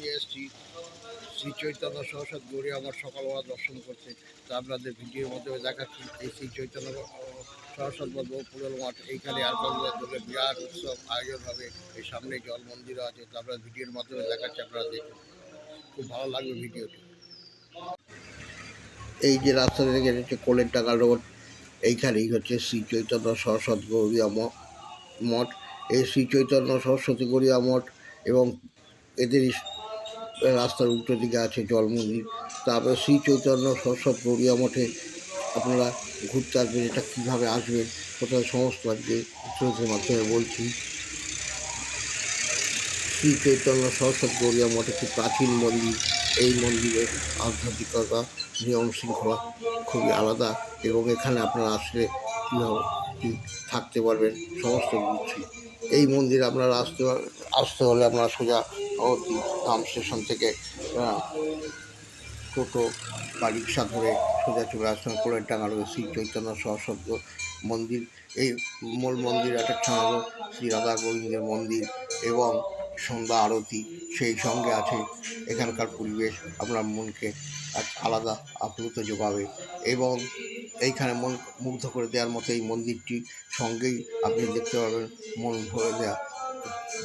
আমি এসেছি। শ্রী চৈতন্য সরস্বত গৌরী আমার সকালবেলা দর্শন করতে তা আপনাদের ভিডিওর মাধ্যমে দেখাচ্ছি। এই শ্রী চৈতন্য সরস্বত পুরল মাঠ। এইখানে আর বিরাট উৎসব আয়োজন হবে। এই সামনে জল মন্দিরও আছে। তা আপনার ভিডিওর মাধ্যমে দেখাচ্ছি। আপনারা দেখুন। খুব ভালো লাগবে ভিডিওটি। এই যে রাস্তা থেকে হচ্ছে কোলের টাকা রোড, এইখানেই হচ্ছে শ্রী চৈতন্য সরস্বত গৌরিয়া মঠ। এই শ্রী চৈতন্য সরস্বতী গৌরিয়া মঠ এবং এদেরই রাস্তার উল্টো দিকে আছে জল মন্দির তারপরে শ্রী চৈতন্য সরস্বত গড়িয়া মঠে আপনারা ঘুরতে আসবেন, এটা কীভাবে আসবেন, কোথায় সমস্ত আজকে স্রোতের মাধ্যমে বলছি। শ্রী চৈতন্য সরস্বত গড়িয়া মঠ একটি প্রাচীন মন্দির, এই মন্দিরের আধ্যাত্মিকতা নিয়ম শৃঙ্খলা খুবই আলাদা এবং এখানে আপনারা আসলে কীভাবে থাকতে পারবেন, সমস্ত বুঝছি এই মন্দিরে আপনারা আসতে আসতে হলে আপনারা সোজা নবদ্বীপ ধাম স্টেশন থেকে টোটো বা রিক্সা ধরে সোজা চলে আসবেন কোলের ডাঙার শ্রী চৈতন্য সরস্বত মন্দির। এই মূল মন্দির একটা হলো শ্রী রাধা গোবিন্দের মন্দির এবং সন্ধ্যা আরতি সেই সঙ্গে আছে। এখানকার পরিবেশ আপনার মনকে এক আলাদা আপ্লুত যোগাবে এবং এইখানে মন মুগ্ধ করে দেওয়ার মতো এই মন্দিরটি সঙ্গেই আপনি দেখতে পাবেন মন ভরে দেওয়া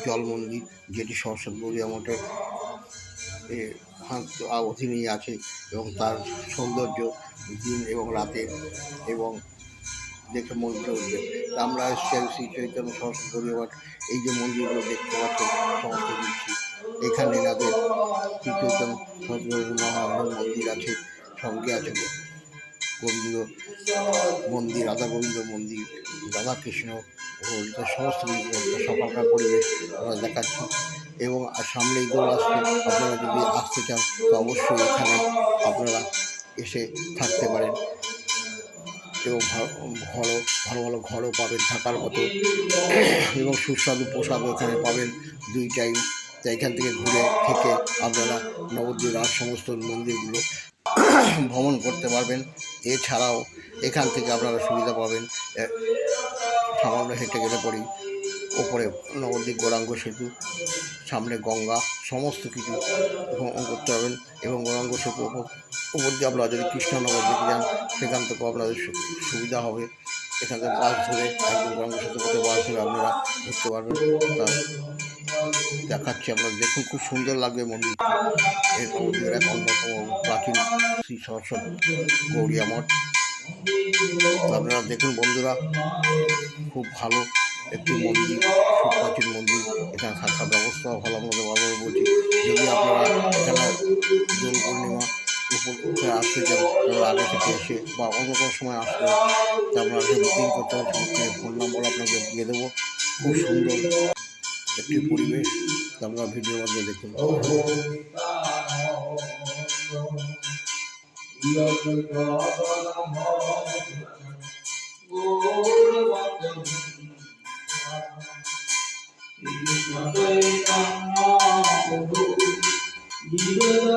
জল মন্দির যেটি সরস্বত গৌরিয়া মঠের অধীনেই আছে এবং তার সৌন্দর্য দিন এবং রাতে এবং দেখে মন ভরে উঠবে আমরা এসছি শ্রী চৈতন্য সরস্বত মঠ, এই যে মন্দিরগুলো দেখতে পাচ্ছেন সমস্ত দিচ্ছি এখানে এনাদের শ্রী চৈতন্য মন্দির আছে, সঙ্গে আছে গোবিন্দ মন্দির, রাধা গোবিন্দ মন্দির রাধা কৃষ্ণ ও এদের সমস্ত সকালকার পরিবেশ আমরা দেখাচ্ছি। এবং আর সামনেই দোল আসছে, আপনারা যদি আসতে চান, তো অবশ্যই এখানে আপনারা এসে থাকতে পারেন। এবং ঘরও ভালো ভালো ঘরও পাবেন থাকার মতো। এবং সুস্বাদু পোশাকও এখানে পাবেন দুই টাইম তো এখান থেকে ঘুরে থেকে আপনারা নবদ্বীপ আর সমস্ত মন্দিরগুলো ভ্রমণ করতে পারবেন। এছাড়াও এখান থেকে আপনারা সুবিধা পাবেন সামান্য হেঁটে গেলে পরেই ওপরে নবদ্বীপ গৌরাঙ্গ সেতু, সামনে গঙ্গা, সমস্ত কিছু ভ্রমণ করতে পারবেন এবং গৌরাঙ্গ সেতু ওপর উপর দিয়ে আপনারা যদি কৃষ্ণনগর দিকে যান, সেখান থেকেও আপনাদের সুবিধা হবে। এখান থেকে বাস ধরে একদম গৌরাঙ্গ সেতু বাস ধরে আপনারা ঘুরতে পারবেন। দেখাচ্ছি আপনারা দেখুন, খুব সুন্দর লাগবে মন্দিরটি এই নবদ্বীপের এক অন্যতম প্রাচীন শ্রী সরস্বত গৌরিয়া মঠ আপনারা দেখুন বন্ধুরা, খুব ভালো একটি মন্দির, খুব প্রাচীন মন্দির। এখানে থাকার ব্যবস্থা ভালো মতো ভালো বলছি। যদি আপনারা এখানে দোল পূর্ণিমা উপলক্ষে আসতে চান আগে থেকে এসে বা অন্য কোনো সময় আসলে তা আপনাকে বুকিং করতে হবে ফোন নম্বর আপনাকে দিয়ে দেবো। খুব সুন্দর একটি পরিবেশ আপনারা ভিডিওর মধ্যে দেখুন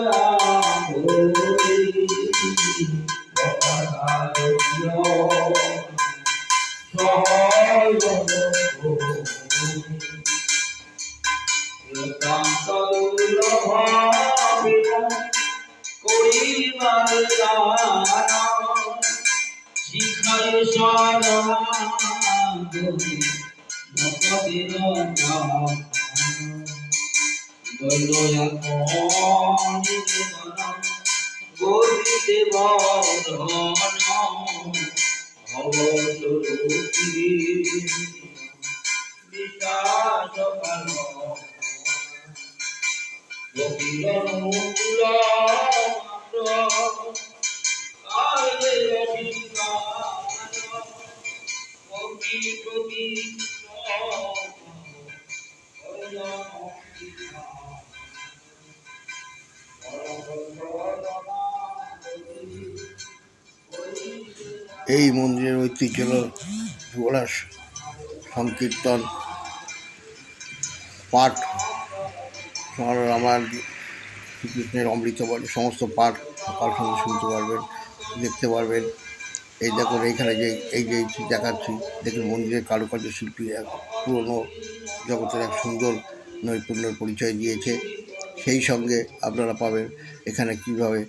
শিখায় গরিতে বরণ ভবসরূপী বিশ্বাস কাল গভীর মূল এই মন্দিরের ঐতিহ্য হল যুবরাজ সংকীর্তন, পাঠ আমার শ্রীকৃষ্ণের অমৃত সমস্ত পাঠ সকাল সঙ্গে শুনতে পারবেন, দেখতে পারবেন। এই দেখুন, এইখানে যে, এই যে দেখাচ্ছি, দেখুন মন্দিরের কারুকার্য শিল্পী, এক পুরনো জগতের এক সুন্দর নৈপুণ্যের পরিচয় দিয়েছে। সেই সঙ্গে আপনারা পাবেন এখানে কীভাবে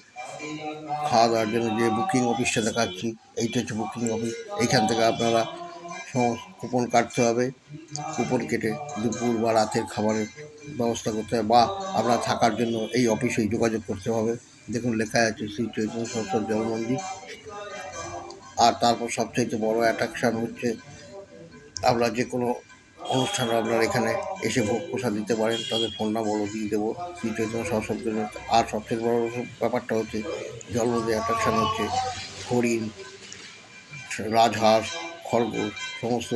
খাওয়া দাওয়ার জন্য যে বুকিং অফিসটা দেখাচ্ছি, এইটা হচ্ছে বুকিং অফিস এইখান থেকে আপনারা কুপন কাটতে হবে। কুপন কেটে দুপুর বা রাতের খাবারের ব্যবস্থা করতে হবে বা আপনারা থাকার জন্য এই অফিসেই যোগাযোগ করতে হবে। দেখুন, লেখা আছে শ্রী চৈতন্য সরস্বত জল মন্দির। আর তারপর সবচাইতে বড় অ্যাট্রাকশান হচ্ছে আপনারা যে কোনো অনুষ্ঠানে আপনারা এখানে এসে ভোগ প্রসাদ দিতে পারেন। তাদের ফোন নাম্বারও দিয়ে দেবো। শ্রী চৈতন্য জন্য আর সবচেয়ে বড় ব্যাপারটা হচ্ছে জলমন্দির অ্যাট্রাকশান হচ্ছে, হরিণ, রাজহাঁস, খরগোশ, সমস্ত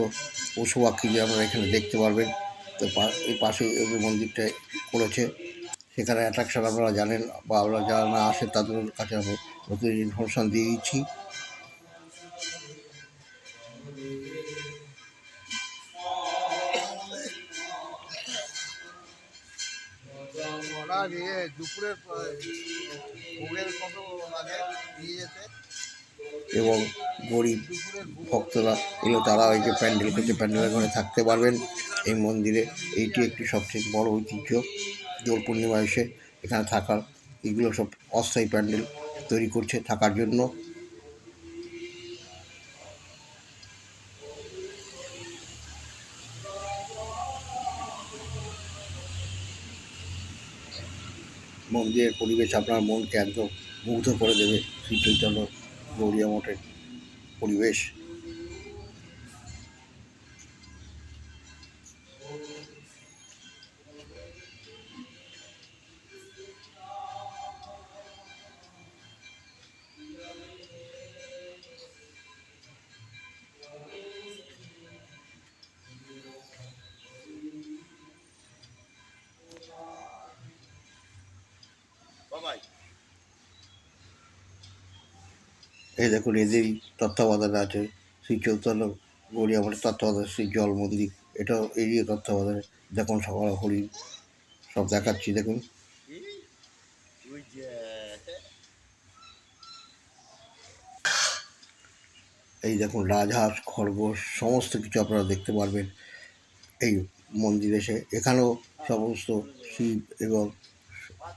পশু পাখি যে আপনারা এখানে দেখতে পারবেন তো এই পাশেই এই মন্দিরটা করেছে সেখানে অ্যাট্রাকশন আপনারা জানেন বা আপনারা যারা না আসেন তাদের কাছে আমি নতুন ইনফরমেশান দিয়ে দিচ্ছি। দুপুরের ভোগের কত লাগে নিয়ে যেতে? এবং গরিব ভক্তরা এগুলো তারা ওই যে প্যান্ডেল করছে, প্যান্ডেলের ঘরে থাকতে পারবেন। এই মন্দিরে এইটি একটি সবচেয়ে বড় ঐতিহ্য। দোল পূর্ণিমা এসে এখানে থাকার, এগুলো সব অস্থায়ী প্যান্ডেল তৈরি করছে থাকার জন্য। মন্দিরের পরিবেশ আপনার মনকে একদম মুগ্ধ করে দেবে। শ্রী চৈতন্য গৌরিয়া মঠের পরিবেশ। এই দেখুন এদেরই তত্ত্বাবধানে আছে শ্রী চৈতন্য গড়িয়া মঠের তত্ত্বাবধানে শ্রী জল মন্দির এটাও এরই তত্ত্বাবধানে। দেখুন সকাল হরিণ সব দেখাচ্ছি দেখুন। এই দেখুন রাজহাঁস খরগোশ সমস্ত কিছু আপনারা দেখতে পারবেন এই মন্দিরে এসে। এখানেও সমস্ত শিব এবং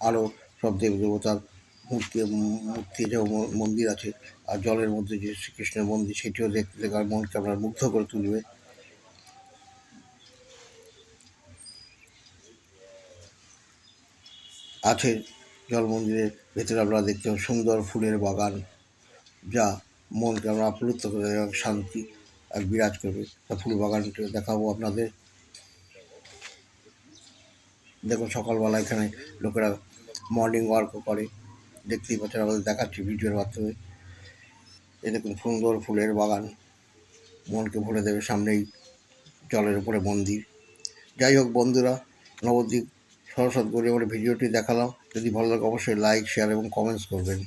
আরও সব দেব দেবতার মূর্তি মূর্তি যে মন্দির আছে আর জলের মধ্যে যে শ্রীকৃষ্ণের মন্দির, সেটিও দেখতে দেখার মনকে আপনার মুগ্ধ করে তুলবে। আছে জল মন্দিরের ভেতরে আপনারা দেখতে সুন্দর ফুলের বাগান, যা মনকে আমরা আপ্লুত করে শান্তি আর বিরাজ করবে। তা ফুল বাগানটি দেখাবো আপনাদের। দেখুন সকালবেলা এখানে লোকেরা মর্নিং ওয়ার্কও করে। দেখতেই পাচ্ছেন আমাদের দেখাচ্ছি ভিডিওর মাধ্যমে। এ দেখুন, সুন্দর ফুলের বাগান। মনকে ভরে দেবে সামনেই জলের উপরে মন্দির। যাই হোক বন্ধুরা, নবদ্বীপ সরস্বত গড়িয়ে ভিডিওটি দেখালাম। যদি ভালো লাগে অবশ্যই লাইক শেয়ার এবং কমেন্টস করবেন।